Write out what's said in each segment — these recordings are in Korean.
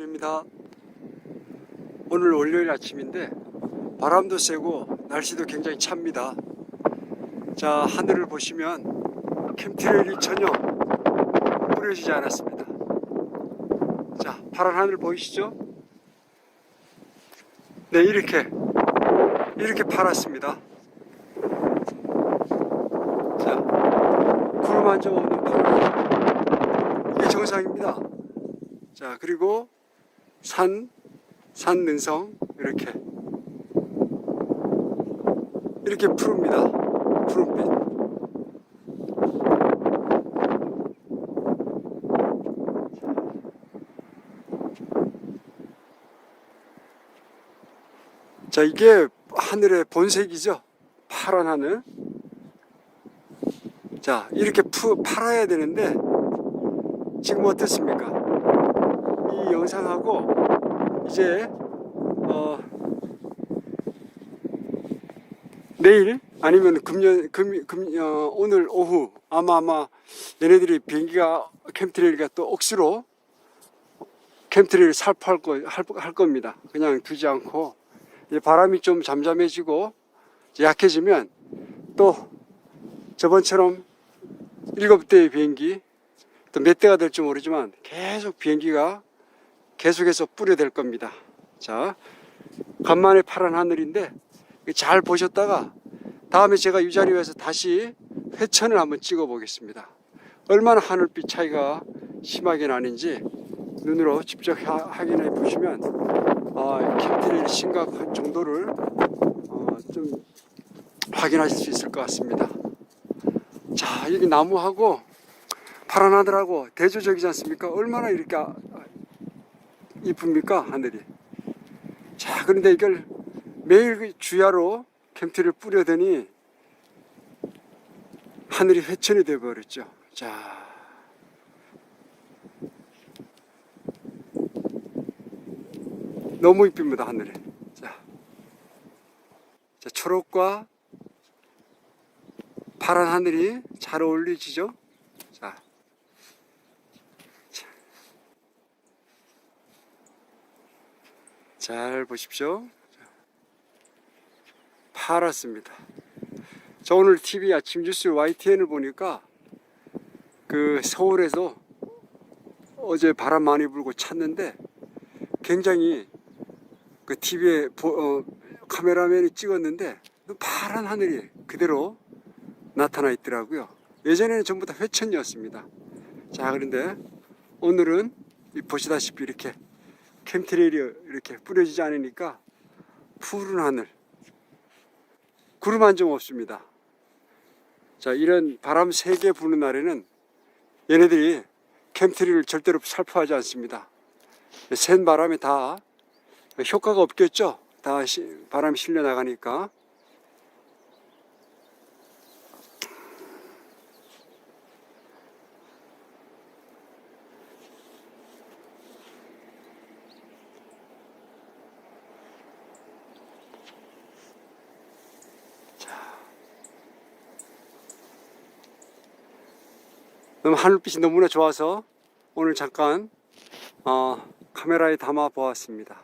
입니다. 오늘 월요일 아침인데 바람도 세고 날씨도 굉장히 찹니다. 자 하늘을 보시면 캠트레일이 전혀 뿌려지지 않았습니다. 자 파란 하늘 보이시죠? 네 이렇게 이렇게 파랗습니다. 자 구름 한 점 없는 파란 이게 정상입니다. 자 그리고 산, 산 능성 이렇게 이렇게 푸릅니다. 푸른빛. 자 이게 하늘의 본색이죠. 파란 하늘. 자 이렇게 푸, 팔아야 되는데 지금 어떻습니까? 이 영상하고 이제 어 내일 아니면 금년 금, 금 어, 오늘 오후 아마 아마 얘네들이 비행기가 캠트레일가 또 억수로 캠트레일 살포할 거, 할, 할 겁니다. 그냥 두지 않고 바람이 좀 잠잠해지고 약해지면 또 저번처럼 일곱 대의 비행기 또 몇 대가 될지 모르지만 계속 비행기가 계속해서 뿌려댈 겁니다. 자, 간만에 파란 하늘인데 잘 보셨다가 다음에 제가 이 자리에 와서 다시 회천을 한번 찍어 보겠습니다. 얼마나 하늘빛 차이가 심하게 나는지 눈으로 직접 하- 확인해 보시면 아, 캠트레일 심각한 정도를 어, 좀 확인하실 수 있을 것 같습니다. 자, 여기 나무하고 파란 하늘하고 대조적이지 않습니까? 얼마나 이렇게 아- 이쁩니까 하늘이? 자 그런데 이걸 매일 그 주야로 캠트를 뿌려더니 하늘이 회천이 되어버렸죠. 자. 너무 이쁩니다 하늘이. 자, 자 초록과 파란 하늘이 잘 어울리지죠 자 잘 보십시오. 파랗습니다. 저 오늘 TV 아침 뉴스 YTN을 보니까 그 서울에서 어제 바람 많이 불고 찼는데 굉장히 그 TV에 어, 카메라맨이 찍었는데 파란 하늘이 그대로 나타나 있더라고요. 예전에는 전부 다 회천이었습니다. 자, 그런데 오늘은 이 보시다시피 이렇게 캠트레일이 이렇게 뿌려지지 않으니까 푸른 하늘 구름 한 점 없습니다. 자 이런 바람 세게 부는 날에는 얘네들이 캠트레일을 절대로 살포하지 않습니다. 센 바람에 다 효과가 없겠죠? 다 시- 바람이 실려 나가니까 너무 하늘빛이 너무나 좋아서 오늘 잠깐 어, 카메라에 담아 보았습니다.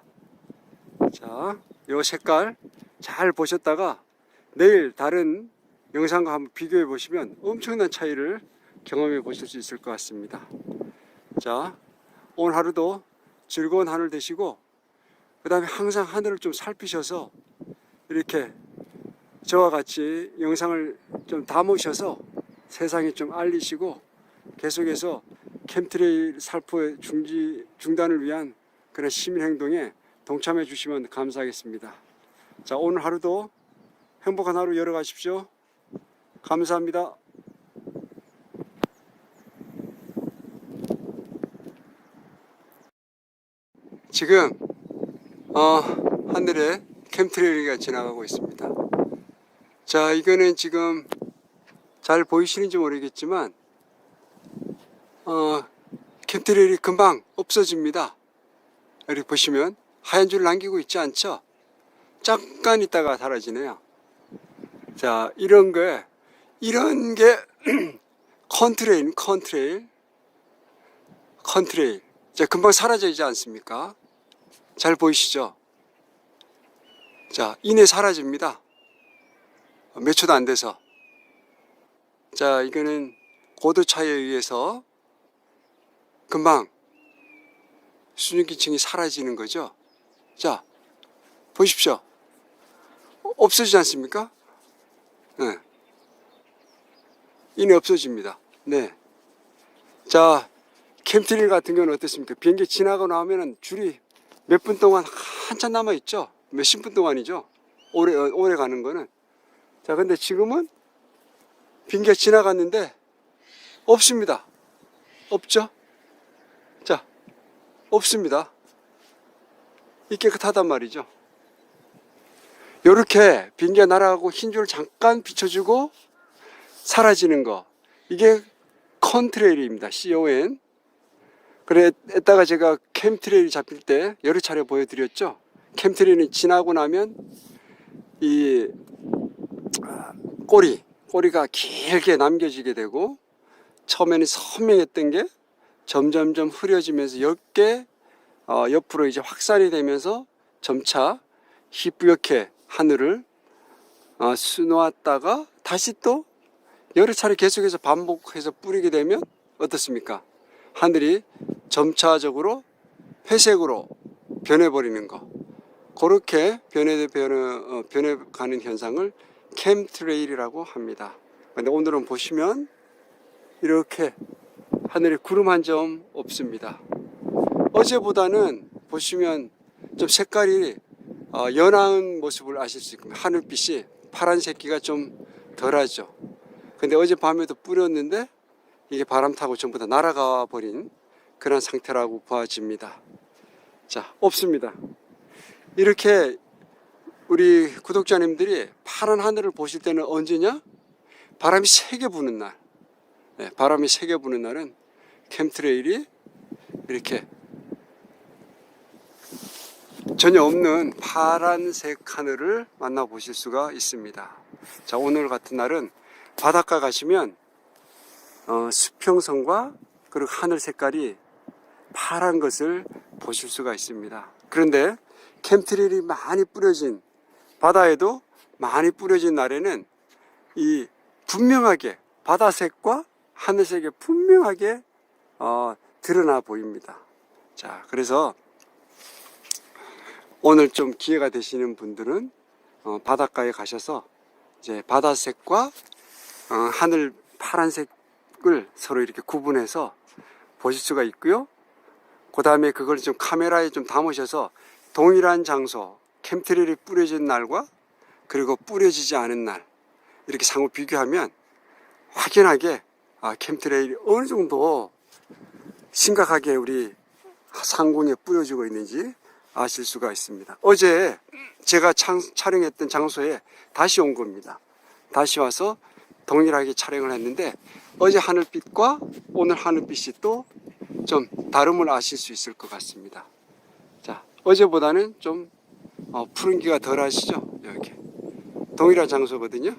자, 요 색깔 잘 보셨다가 내일 다른 영상과 한번 비교해 보시면 엄청난 차이를 경험해 보실 수 있을 것 같습니다. 자, 오늘 하루도 즐거운 하늘 되시고 그 다음에 항상 하늘을 좀 살피셔서 이렇게 저와 같이 영상을 좀 담으셔서 세상에 좀 알리시고 계속해서 캠트레일 살포의 중지, 중단을 위한 그런 시민 행동에 동참해 주시면 감사하겠습니다. 자, 오늘 하루도 행복한 하루 열어가십시오. 감사합니다. 지금 어, 하늘에 캠트레일가 지나가고 있습니다. 자, 이거는 지금 잘 보이시는지 모르겠지만 어, 캠트레일이 금방 없어집니다. 여기 보시면 하얀 줄 남기고 있지 않죠? 잠깐 있다가 사라지네요. 자, 이런 게, 이런 게 컨트레일, 컨트레일, 컨트레일. 자, 금방 사라지지 않습니까? 잘 보이시죠? 자, 이내 사라집니다. 몇 초도 안 돼서. 자, 이거는 고도 차에 의해서 금방 수증기층이 사라지는 거죠. 자, 보십시오. 없어지지 않습니까? 네. 이내 없어집니다. 네. 자, 캠트릴 같은 경우는 어떻습니까? 비행기 지나고 나면은 줄이 몇 분 동안 한참 남아 있죠? 몇십 분 동안이죠? 오래, 어, 오래 가는 거는. 자, 근데 지금은 비행기가 지나갔는데 없습니다. 없죠? 자, 없습니다. 이 깨끗하단 말이죠. 요렇게 비행기가 날아가고 흰줄 잠깐 비춰주고 사라지는 거. 이게 컨트레일입니다. CON. 그래, 에다가 제가 캠트레일 잡힐 때 여러 차례 보여드렸죠. 캠트레일이 지나고 나면 이 아, 꼬리, 꼬리가 길게 남겨지게 되고 처음에는 선명했던 게 점점점 흐려지면서 옆게 어, 옆으로 이제 확산이 되면서 점차 희뿌옇게 하늘을 어, 수놓았다가 다시 또 여러 차례 계속해서 반복해서 뿌리게 되면 어떻습니까? 하늘이 점차적으로 회색으로 변해버리는 거. 그렇게 변해, 변해, 어, 변해가는 현상을 캠트레일이라고 합니다. 근데 오늘은 보시면 이렇게 하늘에 구름 한 점 없습니다. 어제보다는 보시면 좀 색깔이 어, 연한 모습을 아실 수 있고 하늘빛이 파란색기가 좀 덜하죠. 근데 어젯밤에도 뿌렸는데 이게 바람 타고 전부 다 날아가 버린 그런 상태라고 보아집니다. 자, 없습니다. 이렇게 우리 구독자님들이 파란 하늘을 보실 때는 언제냐? 바람이 세게 부는 날. 네, 바람이 세게 부는 날은 캠트레일이 이렇게 전혀 없는 파란색 하늘을 만나보실 수가 있습니다. 자, 오늘 같은 날은 바닷가 가시면 어, 수평선과 그리고 하늘 색깔이 파란 것을 보실 수가 있습니다. 그런데 캠트릴이 많이 뿌려진 바다에도 많이 뿌려진 날에는 이 분명하게 바다색과 하늘색이 분명하게 어, 드러나 보입니다. 자, 그래서 오늘 좀 기회가 되시는 분들은 어, 바닷가에 가셔서 이제 바다색과 어, 하늘 파란색을 서로 이렇게 구분해서 보실 수가 있고요. 그 다음에 그걸 좀 카메라에 좀 담으셔서 동일한 장소, 캠트레일이 뿌려진 날과 그리고 뿌려지지 않은 날 이렇게 상호 비교하면 확연하게 아, 캠트레일이 어느 정도 심각하게 우리 상공에 뿌려지고 있는지 아실 수가 있습니다. 어제 제가 창- 촬영했던 장소에 다시 온 겁니다. 다시 와서 동일하게 촬영을 했는데 어제 하늘빛과 오늘 하늘빛이 또 좀 다름을 아실 수 있을 것 같습니다. 자, 어제보다는 좀 어, 푸른기가 덜 하시죠? 이렇게. 동일한 장소거든요.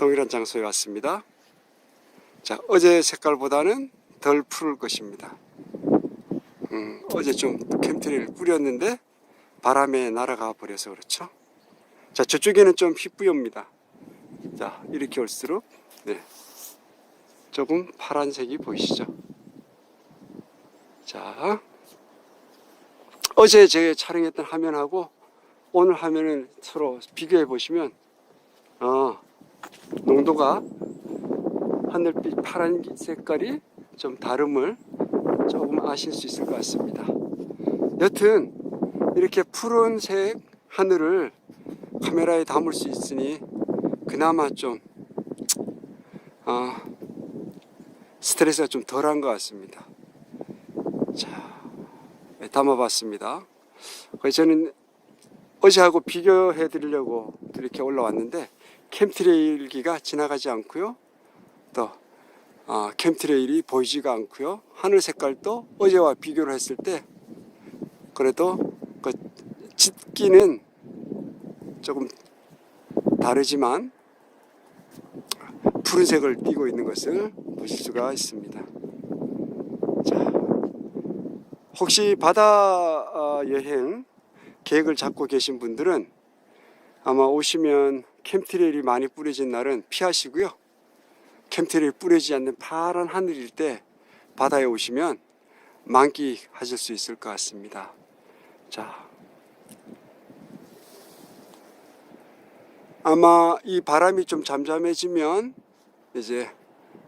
네. 동일한 장소에 왔습니다. 자, 어제 색깔보다는 덜 푸를 것입니다. 음, 어제 좀 캠트리를 뿌렸는데 바람에 날아가 버려서 그렇죠. 자, 저쪽에는 좀 희뿌엽니다. 자, 이렇게 올수록 네. 조금 파란색이 보이시죠? 자, 어제 제가 촬영했던 화면하고 오늘 화면을 서로 비교해 보시면 어, 농도가 하늘빛 파란 색깔이 좀 다름을 조금 아실 수 있을 것 같습니다. 여튼 이렇게 푸른색 하늘을 카메라에 담을 수 있으니 그나마 좀 어, 스트레스가 좀 덜한 것 같습니다. 자, 네, 담아봤습니다. 저는 어제하고 비교해 드리려고 이렇게 올라왔는데 캠트레일기가 지나가지 않고요. 또 어, 캠트레일이 보이지가 않고요. 하늘 색깔도 어제와 비교를 했을 때 그래도 그 짙기는 조금 다르지만 푸른색을 띠고 있는 것을 보실 수가 있습니다. 혹시 바다 어, 여행 계획을 잡고 계신 분들은 아마 오시면 캠트레일이 많이 뿌려진 날은 피하시고요. 캠트레일 뿌려지지 않는 파란 하늘일 때 바다에 오시면 만끽하실 수 있을 것 같습니다. 자, 아마 이 바람이 좀 잠잠해지면 이제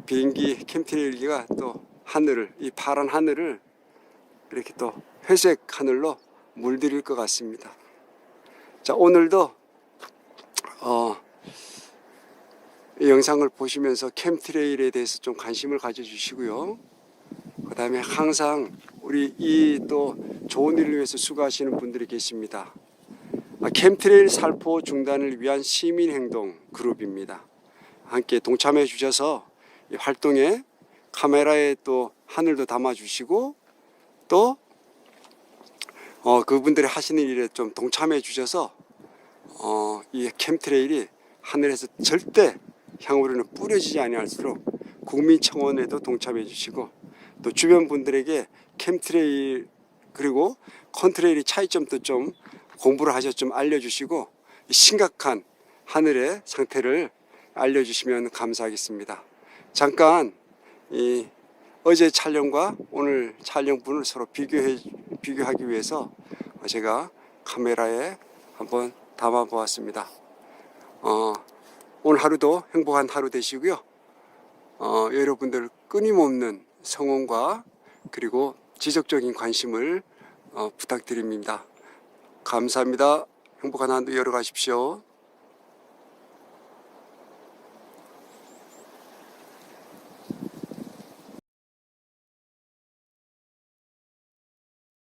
비행기 캠트레일기가 또 하늘을 이 파란 하늘을 이렇게 또 회색 하늘로 물들일 것 같습니다. 자 오늘도 어, 이 영상을 보시면서 캠트레일에 대해서 좀 관심을 가져주시고요. 그 다음에 항상 우리 이 또 좋은 일을 위해서 수고하시는 분들이 계십니다. 아, 캠트레일 살포 중단을 위한 시민행동 그룹입니다. 함께 동참해 주셔서 이 활동에 카메라에 또 하늘도 담아 주시고 또 어, 그분들이 하시는 일에 좀 동참해 주셔서 어, 이 캠트레일이 하늘에서 절대 향후로는 뿌려지지 아니할수록 국민청원에도 동참해 주시고 또 주변 분들에게 캠트레일 그리고 컨트레일의 차이점도 좀 공부를 하셔서 좀 알려주시고 이 심각한 하늘의 상태를 알려주시면 감사하겠습니다. 잠깐 이 어제 촬영과 오늘 촬영분을 서로 비교해 비교하기 위해서 제가 카메라에 한번 담아 보았습니다. 어, 오늘 하루도 행복한 하루 되시고요. 어, 여러분들 끊임없는 성원과 그리고 지속적인 관심을 어, 부탁드립니다. 감사합니다. 행복한 한도 열어 가십시오.